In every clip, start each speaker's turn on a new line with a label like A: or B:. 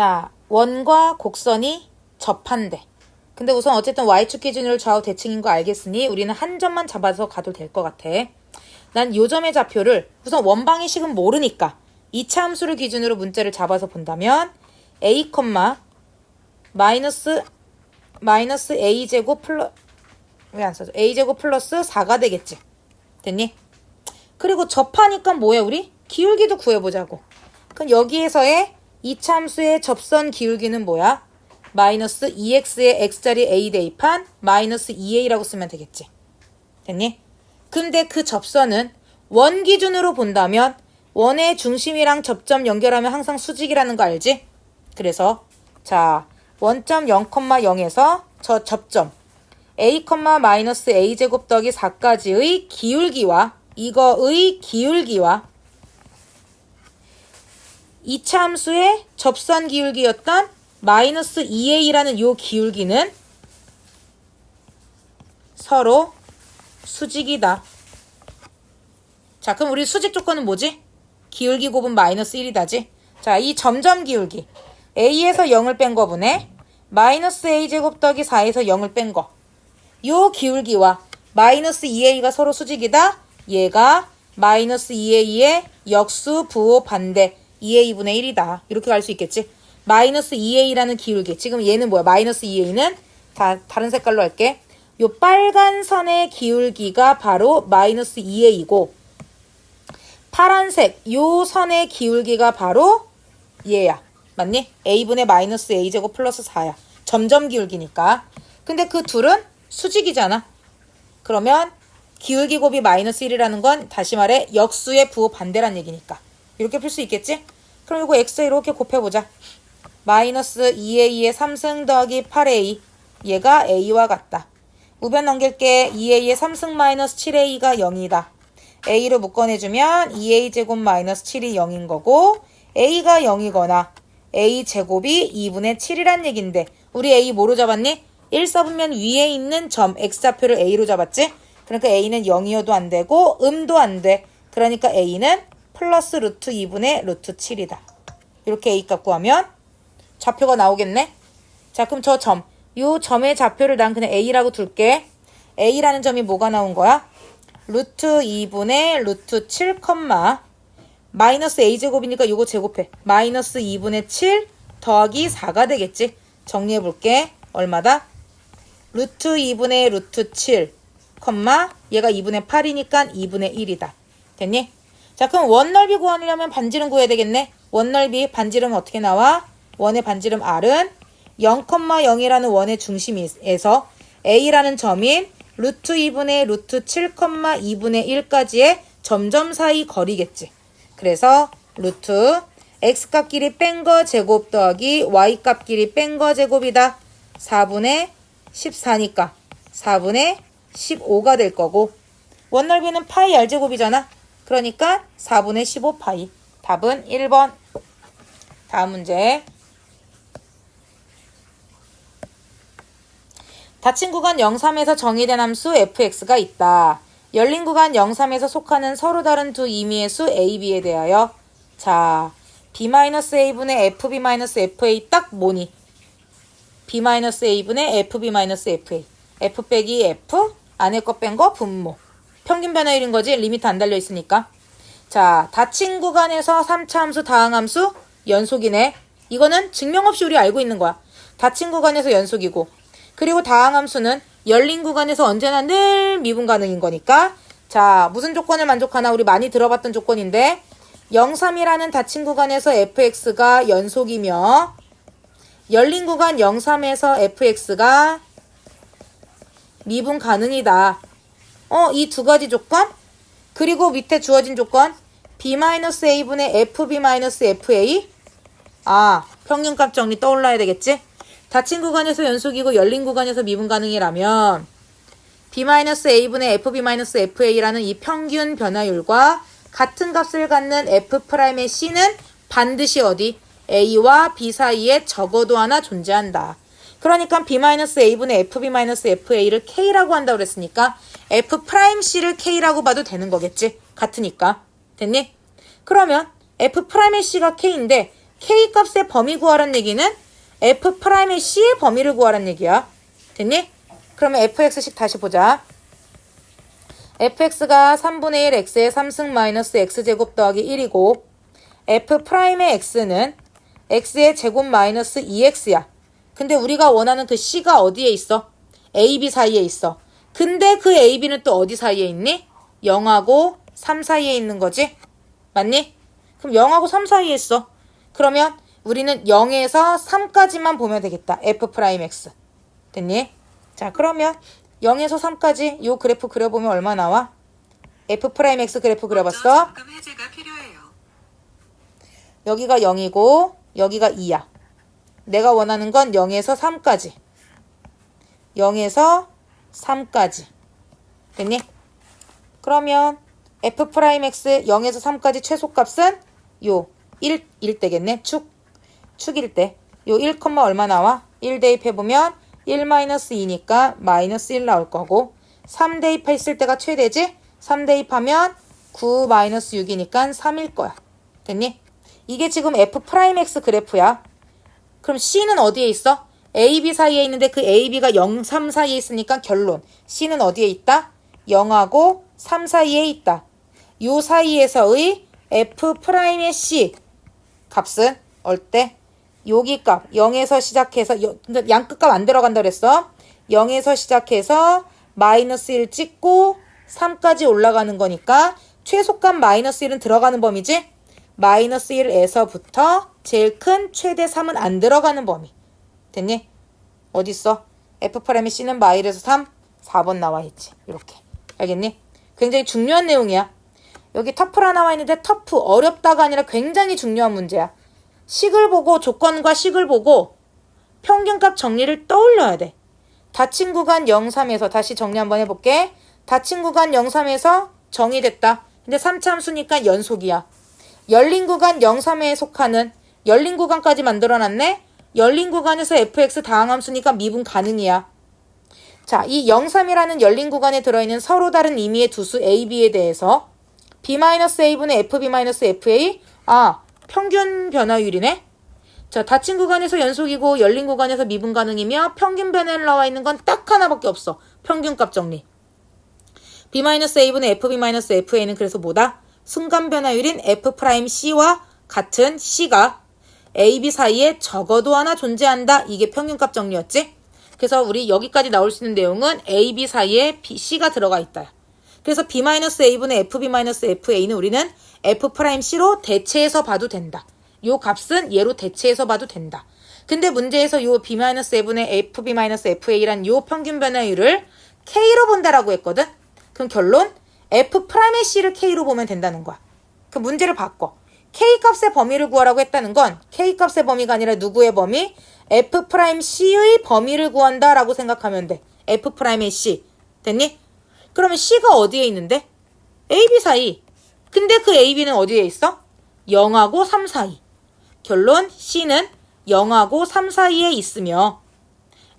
A: 자, 원과 곡선이 접한대. 근데 우선 어쨌든 y축 기준으로 좌우 대칭인 거 알겠으니 우리는 한 점만 잡아서 가도 될 것 같아. 난 요 점의 좌표를 우선 원방의 식은 모르니까 2차 함수를 기준으로 문자를 잡아서 본다면 a, 마이너스 마이너스 a 제곱 플러 왜 안 써져? a 제곱 플러스 4가 되겠지. 됐니? 그리고 접하니까 뭐야 우리? 기울기도 구해보자고. 그럼 여기에서의 2차 함수의 접선 기울기는 뭐야? 마이너스 2x의 x자리 a 대입한 마이너스 2a라고 쓰면 되겠지. 됐니? 근데 그 접선은 원 기준으로 본다면 원의 중심이랑 접점 연결하면 항상 수직이라는 거 알지? 그래서 자 원점 0,0에서 저 접점 a, 마이너스 a 제곱 더하기 4까지의 기울기와 이거의 기울기와 2차 함수의 접선 기울기였던 마이너스 2a라는 요 기울기는 서로 수직이다. 자, 그럼 우리 수직 조건은 뭐지? 기울기 곱은 마이너스 1이다지? 자, 이 점점 기울기. a에서 0을 뺀 거분에 마이너스 a 제곱 더하기 4에서 0을 뺀 거. 요 기울기와 마이너스 2a가 서로 수직이다. 얘가 마이너스 2a의 역수 부호 반대 2a분의 1이다. 이렇게 갈 수 있겠지? 마이너스 2a라는 기울기. 지금 얘는 뭐야? 마이너스 2a는 다 다른 색깔로 할게. 요 빨간 선의 기울기가 바로 마이너스 2a이고 파란색 요 선의 기울기가 바로 얘야. 맞니? a분의 마이너스 a제곱 플러스 4야. 점점 기울기니까. 근데 그 둘은 수직이잖아. 그러면 기울기 곱이 마이너스 1이라는 건 다시 말해 역수의 부호 반대란 얘기니까. 이렇게 풀 수 있겠지? 그럼 이거 x 이렇게 곱해보자. 마이너스 2a의 3승 더하기 8a. 얘가 a와 같다. 우변 넘길게 2a의 3승 마이너스 7a가 0이다. a로 묶어내주면 2a 제곱 마이너스 7이 0인 거고 a가 0이거나 a 제곱이 2분의 7이란 얘긴데 우리 a 뭐로 잡았니? 1 써보면 위에 있는 점 x좌표를 a로 잡았지? 그러니까 a는 0이어도 안 되고 음도 안 돼. 그러니까 a는 플러스 루트 2분의 루트 7이다. 이렇게 a 값 구하면 좌표가 나오겠네? 자 그럼 저 점, 요 점의 좌표를 난 그냥 a라고 둘게. a라는 점이 뭐가 나온 거야? 루트 2분의 루트 7, 마이너스 a제곱이니까 요거 제곱해. 마이너스 2분의 7 더하기 4가 되겠지? 정리해 볼게. 얼마다? 루트 2분의 루트 7, 컴마 얘가 2분의 8이니까 2분의 1이다. 됐니? 자 그럼 원 넓이 구하려면 반지름 구해야 되겠네. 원 넓이 반지름은 어떻게 나와? 원의 반지름 r은 0,0이라는 원의 중심에서 a라는 점인 루트 2분의 루트 7, 2분의 1까지의 점점 사이 거리겠지. 그래서 루트 x값끼리 뺀 거 제곱 더하기 y값끼리 뺀 거 제곱이다. 4분의 14니까 4분의 15가 될 거고 원 넓이는 파이 r제곱이잖아. 그러니까 4분의 15 파이. 답은 1번. 다음 문제. 닫힌 구간 03에서 정의된 함수 fx가 있다. 열린 구간 03에서 속하는 서로 다른 두 임의의 수 a, b에 대하여 자 b-a분의 fb-fa 딱 뭐니? b-a분의 fb-fa f 빼기 f 안에 거 뺀 거 분모 평균 변화율인 거지? 리미트 안 달려 있으니까. 자 닫힌 구간에서 3차 함수 다항 함수 연속이네. 이거는 증명 없이 우리 알고 있는 거야. 닫힌 구간에서 연속이고. 그리고 다항 함수는 열린 구간에서 언제나 늘 미분 가능인 거니까. 자 무슨 조건을 만족하나? 우리 많이 들어봤던 조건인데. 03이라는 닫힌 구간에서 fx가 연속이며 열린 구간 03에서 fx가 미분 가능이다. 어, 이 두 가지 조건? 그리고 밑에 주어진 조건 b-a분의 fb-fa 아, 평균값 정리 떠올라야 되겠지? 닫힌 구간에서 연속이고 열린 구간에서 미분 가능이라면 b-a분의 fb-fa라는 이 평균 변화율과 같은 값을 갖는 f'의 c는 반드시 어디? a와 b 사이에 적어도 하나 존재한다. 그러니까 b-a분의 fb-fa를 k라고 한다고 그랬으니까 f'c를 k라고 봐도 되는 거겠지? 같으니까. 됐니? 그러면 f'의 c가 k인데 K 값의 범위 구하란 얘기는 F 프라임의 C의 범위를 구하란 얘기야. 됐니? 그러면 fx식 다시 보자. fx가 3분의 1 x의 3승 마이너스 x제곱 더하기 1이고 f 프라임의 x는 x의 제곱 마이너스 2x야. 근데 우리가 원하는 그 c가 어디에 있어? a, b 사이에 있어. 근데 그 a, b는 또 어디 사이에 있니? 0하고 3 사이에 있는 거지? 맞니? 그럼 0하고 3 사이에 있어. 그러면 우리는 0에서 3까지만 보면 되겠다. f 프라임 x. 됐니? 자, 그러면 0에서 3까지 요 그래프 그려보면 얼마 나와? f 프라임 x 그래프 그려봤어? 여기가 0이고 여기가 2야. 내가 원하는 건 0에서 3까지. 0에서 3까지. 됐니? 그러면 f 프라임 x 0에서 3까지 최소값은 요 1, 1대겠네. 축. 축일 때. 요 1, 얼마 나와? 1 대입해보면 1 마이너스 2니까 마이너스 1 나올 거고 3 대입했을 때가 최대지? 3 대입하면 9 마이너스 6이니까 3일 거야. 됐니? 이게 지금 f 프라임 x 그래프야. 그럼 c는 어디에 있어? a, b 사이에 있는데 그 a, b가 0, 3 사이에 있으니까 결론. c는 어디에 있다? 0하고 3 사이에 있다. 요 사이에서의 f 프라임의 c 값은 얼때 여기 값 0에서 시작해서 여- 근데 양끝값 안 들어간다 그랬어. 0에서 시작해서 마이너스 1 찍고 3까지 올라가는 거니까 최소값 마이너스 1은 들어가는 범위지. 마이너스 1에서부터 제일 큰 최대 3은 안 들어가는 범위. 됐니? 어딨어? F 프라임의 C는 마일에서 3, 4번 나와 있지. 이렇게. 알겠니? 굉장히 중요한 내용이야. 여기 터프라 나와 있는데 터프 어렵다가 아니라 굉장히 중요한 문제야. 식을 보고 조건과 식을 보고 평균값 정리를 떠올려야 돼. 닫힌 구간 03에서 다시 정리 한번 해볼게. 닫힌 구간 03에서 정의됐다. 근데 3참수니까 연속이야. 열린 구간 03에 속하는 열린 구간까지 만들어놨네. 열린 구간에서 fx 다항함수니까 미분 가능이야. 자, 이 03이라는 열린 구간에 들어있는 서로 다른 의미의 두 수 a, b에 대해서 b-a분의 fb-fa 아, 평균 변화율이네. 자, 닫힌 구간에서 연속이고 열린 구간에서 미분 가능이며 평균 변화율 나와 있는 건 딱 하나밖에 없어. 평균값 정리. b-a분의 fb-fa는 그래서 뭐다? 순간 변화율인 f'c와 같은 c가 a, b 사이에 적어도 하나 존재한다. 이게 평균값 정리였지? 그래서 우리 여기까지 나올 수 있는 내용은 a, b 사이에 b, c가 들어가 있다. 그래서 b-a분의 fb-fa는 우리는 f'c로 대체해서 봐도 된다. 요 값은 얘로 대체해서 봐도 된다. 근데 문제에서 요 b-a분의 fb-fa란 요 평균 변화율을 k로 본다라고 했거든? 그럼 결론 f'의 c를 k로 보면 된다는 거야. 그 문제를 바꿔. k 값의 범위를 구하라고 했다는 건 k 값의 범위가 아니라 누구의 범위? f'c의 범위를 구한다라고 생각하면 돼. f'의 c. 됐니? 그러면 c가 어디에 있는데? ab 사이. 근데 그 ab는 어디에 있어? 0하고 3 사이. 결론 c는 0하고 3 사이에 있으며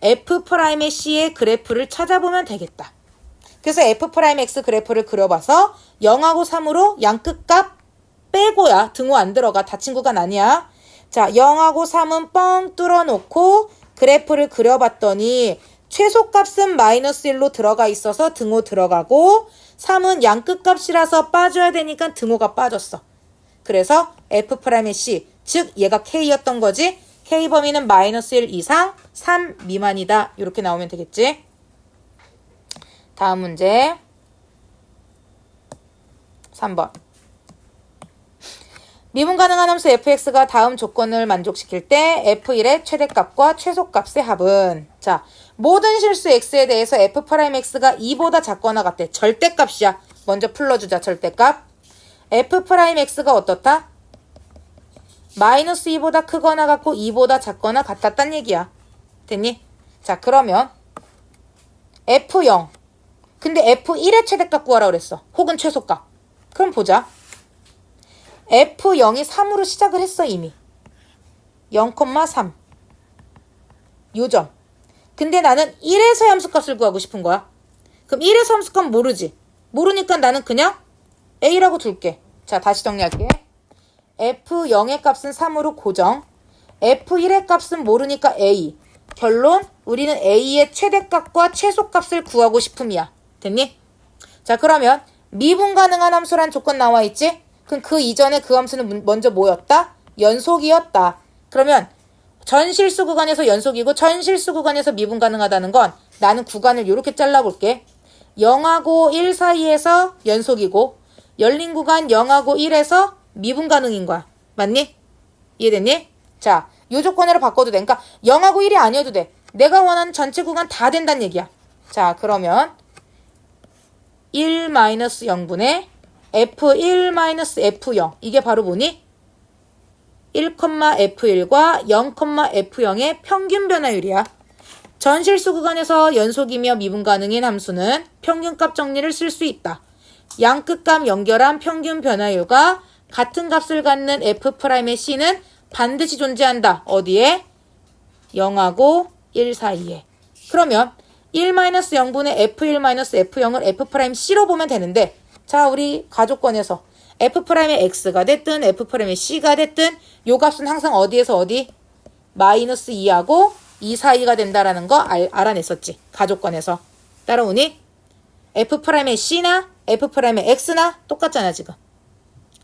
A: f'의 c의 그래프를 찾아보면 되겠다. 그래서 f'x 그래프를 그려봐서 0하고 3으로 양끝값 빼고야 등호 안 들어가 닫힌 구간 아니야. 자 0하고 3은 뻥 뚫어놓고 그래프를 그려봤더니 최소값은 마이너스 1로 들어가 있어서 등호 들어가고 3은 양끝값이라서 빠져야 되니까 등호가 빠졌어. 그래서 f'의 c 즉 얘가 k였던 거지. k 범위는 마이너스 1 이상 3 미만이다. 이렇게 나오면 되겠지. 다음 문제. 3번. 미분 가능한 함수 fx가 다음 조건을 만족시킬 때 f1의 최대값과 최소값의 합은? 자 모든 실수 x에 대해서 f'x가 2보다 작거나 같대 절대값이야. 먼저 풀러주자 절대값. f'x가 어떻다? 마이너스 2보다 크거나 같고 2보다 작거나 같았단 얘기야. 됐니? 자 그러면 f0 근데 F1의 최대값 구하라 그랬어. 혹은 최소값. 그럼 보자. F0이 3으로 시작을 했어, 이미. 0,3. 요점. 근데 나는 1에서 함수값을 구하고 싶은 거야. 그럼 1에서 함수값 모르지. 모르니까 나는 그냥 A라고 둘게. 자, 다시 정리할게. F0의 값은 3으로 고정. F1의 값은 모르니까 A. 결론 우리는 A의 최대값과 최소값을 구하고 싶음이야. 됐니? 자 그러면 미분 가능한 함수란 조건 나와 있지? 그럼 그 이전에 그 함수는 문- 먼저 뭐였다? 연속이었다. 그러면 전실수 구간에서 연속이고 전실수 구간에서 미분 가능하다는 건 나는 구간을 이렇게 잘라볼게. 0하고 1 사이에서 연속이고 열린 구간 0하고 1에서 미분 가능인 거야. 맞니? 이해됐니? 자, 요 조건으로 바꿔도 돼. 그러니까 0하고 1이 아니어도 돼. 내가 원하는 전체 구간 다 된다는 얘기야. 자, 그러면 1-0분의 f1-f0 이게 바로 뭐니? 1,f1과 0,f0의 평균 변화율이야. 전실수 구간에서 연속이며 미분 가능인 함수는 평균값 정리를 쓸 수 있다. 양끝값 연결한 평균 변화율과 같은 값을 갖는 f'의 c는 반드시 존재한다. 어디에? 0하고 1 사이에. 그러면 1-0분의 f1-f0을 f'c로 보면 되는데 자 우리 가족권에서 f'의 x가 됐든 f'의 c가 됐든 요 값은 항상 어디에서 어디? 마이너스 2하고 2 사이가 된다라는 거 알, 알아냈었지. 가족권에서. 따라오니? f'의 c나 f'의 x나 똑같잖아 지금.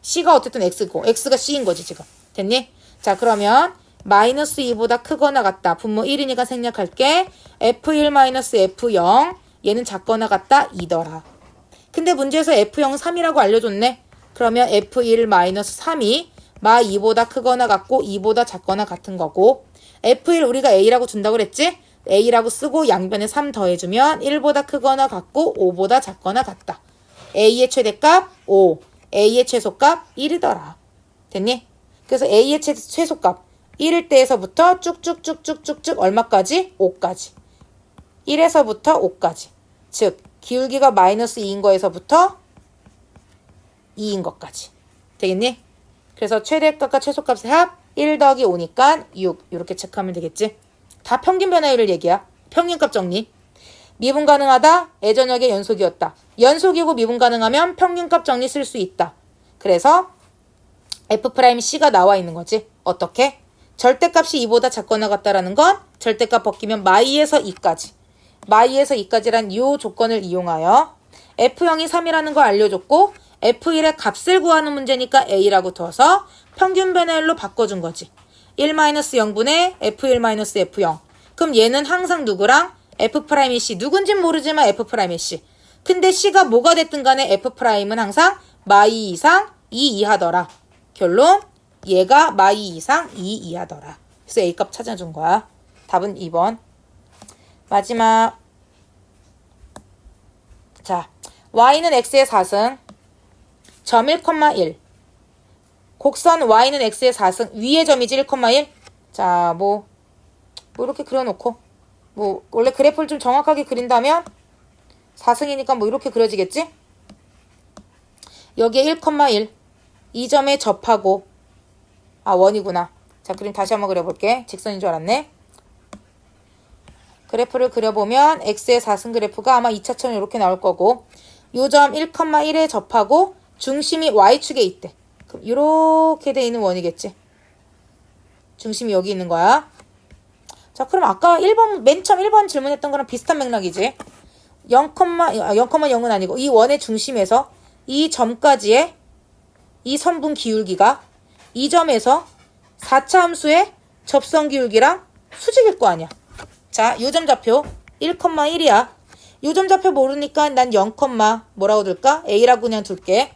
A: c가 어쨌든 x고 x가 c인 거지 지금. 됐니? 자 그러면 마이너스 2보다 크거나 같다. 분모 1이니까 생략할게. f1-f0 얘는 작거나 같다. 2더라. 근데 문제에서 f0 3이라고 알려줬네. 그러면 f1-3이 마 2보다 크거나 같고 2보다 작거나 같은 거고 f1 우리가 a라고 준다고 그랬지? a라고 쓰고 양변에 3 더해주면 1보다 크거나 같고 5보다 작거나 같다. a의 최대값 5, a의 최소값 1이더라. 됐니? 그래서 a의 최, 최소값 1일 때에서부터 쭉쭉쭉쭉쭉쭉 얼마까지? 5까지. 1에서부터 5까지. 즉 기울기가 마이너스 2인 거에서부터 2인 것까지. 되겠니? 그래서 최대값과 최소값의 합 1 더하기 5니까 6 이렇게 체크하면 되겠지. 다 평균 변화율을 얘기야. 평균값 정리. 미분 가능하다. 예전역의 연속이었다. 연속이고 미분 가능하면 평균값 정리 쓸 수 있다. 그래서 F'C가 나와 있는 거지. 어떻게? 절대값이 2보다 작거나 같다라는 건 절대값 벗기면 마이에서 2까지. 마이에서 2까지란 이 조건을 이용하여 F0이 3이라는 걸 알려줬고 F1의 값을 구하는 문제니까 A라고 둬서 평균 변화율로 바꿔준 거지. 1-0분의 F1-F0. 그럼 얘는 항상 누구랑? F'이 C. 누군진 모르지만 F'이 C. 근데 C가 뭐가 됐든 간에 F'은 항상 마이 이상 2 이하더라. 결론 얘가 마이 이상 2 이하더라. 그래서 A값 찾아준 거야. 답은 2번. 마지막 자 y는 x의 4승 점 1,1 곡선 y는 x의 4승 위의 점이지 1,1 자 뭐 뭐 이렇게 그려놓고 뭐 원래 그래프를 좀 정확하게 그린다면 4승이니까 뭐 이렇게 그려지겠지 여기에 1,1 이 점에 접하고 아 원이구나 자 그림 다시 한번 그려볼게 직선인 줄 알았네 그래프를 그려보면 x의 4승 그래프가 아마 2차처럼 이렇게 나올 거고 요점 1,1에 접하고 중심이 y축에 있대. 그럼 이렇게 돼 있는 원이겠지. 중심이 여기 있는 거야. 자, 그럼 아까 1번 맨 처음 1번 질문했던 거랑 비슷한 맥락이지. 0, 아, 0,0은 아니고 이 원의 중심에서 이 점까지의 이 선분 기울기가 이 점에서 4차 함수의 접선 기울기랑 수직일 거 아니야. 자, 요점 좌표 1,1이야. 요점 좌표 모르니까 난 0, 뭐라고 둘까? A라고 그냥 둘게.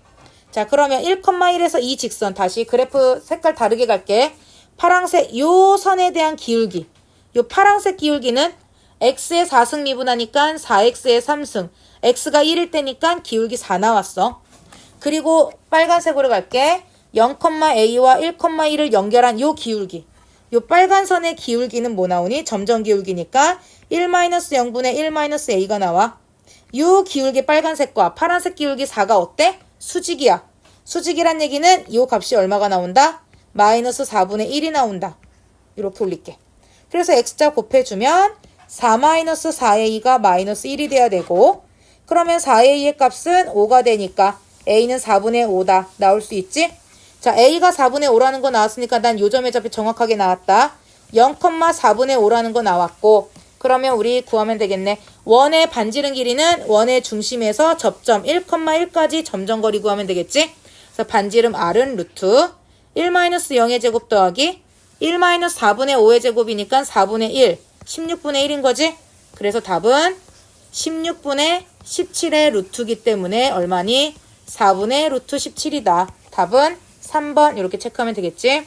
A: 자, 그러면 1,1에서 이 직선 다시 그래프 색깔 다르게 갈게. 파랑색 요 선에 대한 기울기. 요 파랑색 기울기는 x의 4승 미분하니까 4x의 3승. x가 1일 때니까 기울기 4 나왔어. 그리고 빨간색으로 갈게. 0,a와 1,1을 연결한 요 기울기. 요 빨간 선의 기울기는 뭐 나오니? 점점 기울기니까 1-0분의 1-a가 나와. 요 기울기 빨간색과 파란색 기울기 4가 어때? 수직이야. 수직이란 얘기는 요 값이 얼마가 나온다? 마이너스 4분의 1이 나온다. 이렇게 올릴게. 그래서 x자 곱해주면 4-4a가 마이너스 1이 돼야 되고 그러면 4a의 값은 5가 되니까 a는 4분의 5다 나올 수 있지? 자, A가 4분의 5라는 거 나왔으니까 난 요점의 좌표 정확하게 나왔다. 0,4분의 5라는 거 나왔고, 그러면 우리 구하면 되겠네. 원의 반지름 길이는 원의 중심에서 접점 1,1까지 점점거리 구하면 되겠지? 그래서 반지름 R은 루트 1-0의 제곱 더하기 1-4분의 5의 제곱이니까 4분의 1, 16분의 1인 거지? 그래서 답은 16분의 17의 루트기 때문에 얼마니? 4분의 루트 17이다. 답은 3번 이렇게 체크하면 되겠지?